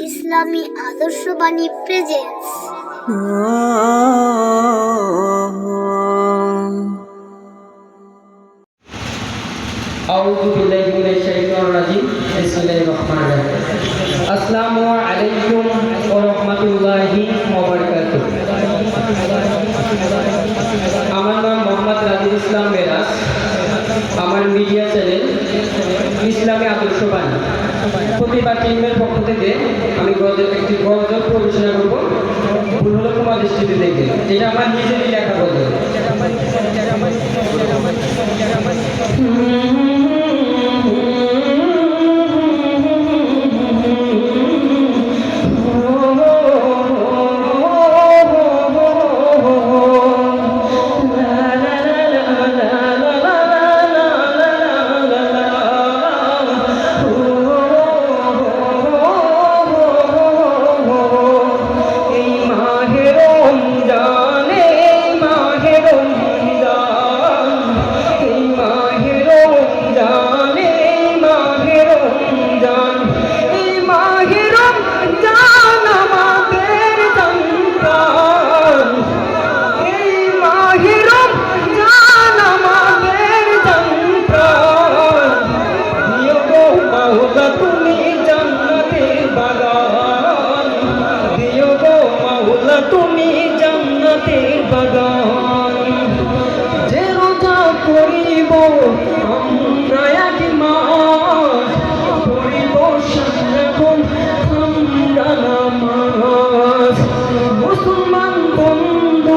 ইসলামী আদর্শবাণী presence প্রতিবার টিমের পক্ষ থেকে আমি গজল একটি গজল প্রবেশনা করব। ভুল হলো তোমার দৃষ্টিতে দেখে এটা আমার নিজেরই লেখা গজল।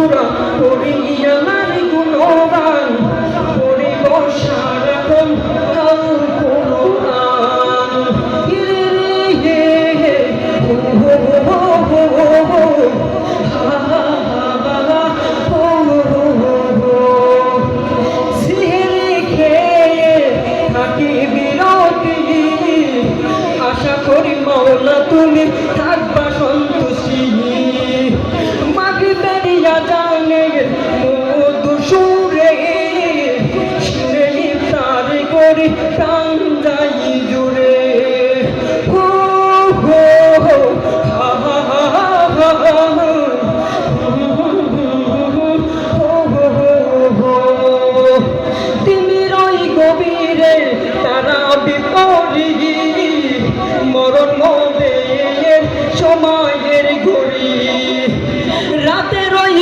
বন্ধুরা করি আমার গুণগান করিব সারাক্ষণ আল কোরআন। হে হে হে হো হো হো তুমি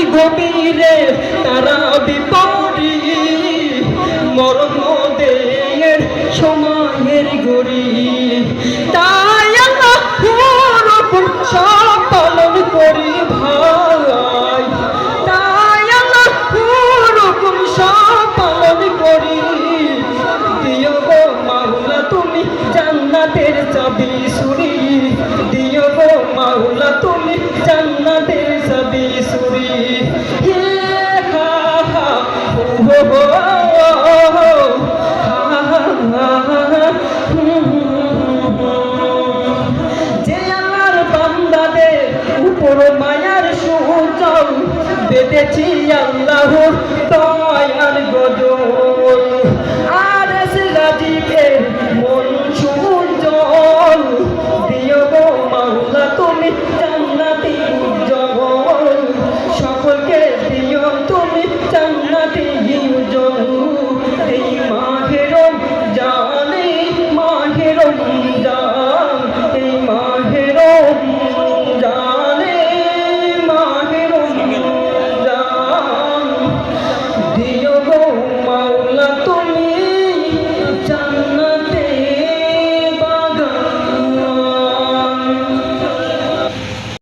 গভীরে তারা বিপরী। মরণ মদের সময়ের ঘড়ি তাই আল্লাহ হুরুকুম সব পালন করি ভাই। তাই আল্লাহ হুরুকুম সব পালন করি। দিও গো তুমি জান্নাতের চাবি সুরি। দিও গো মাওলা, তুমি পেতেছি আল্লাহর দয়ার গজল। আর রাজীবের মন সুজন দিও গো মাওলা তুমি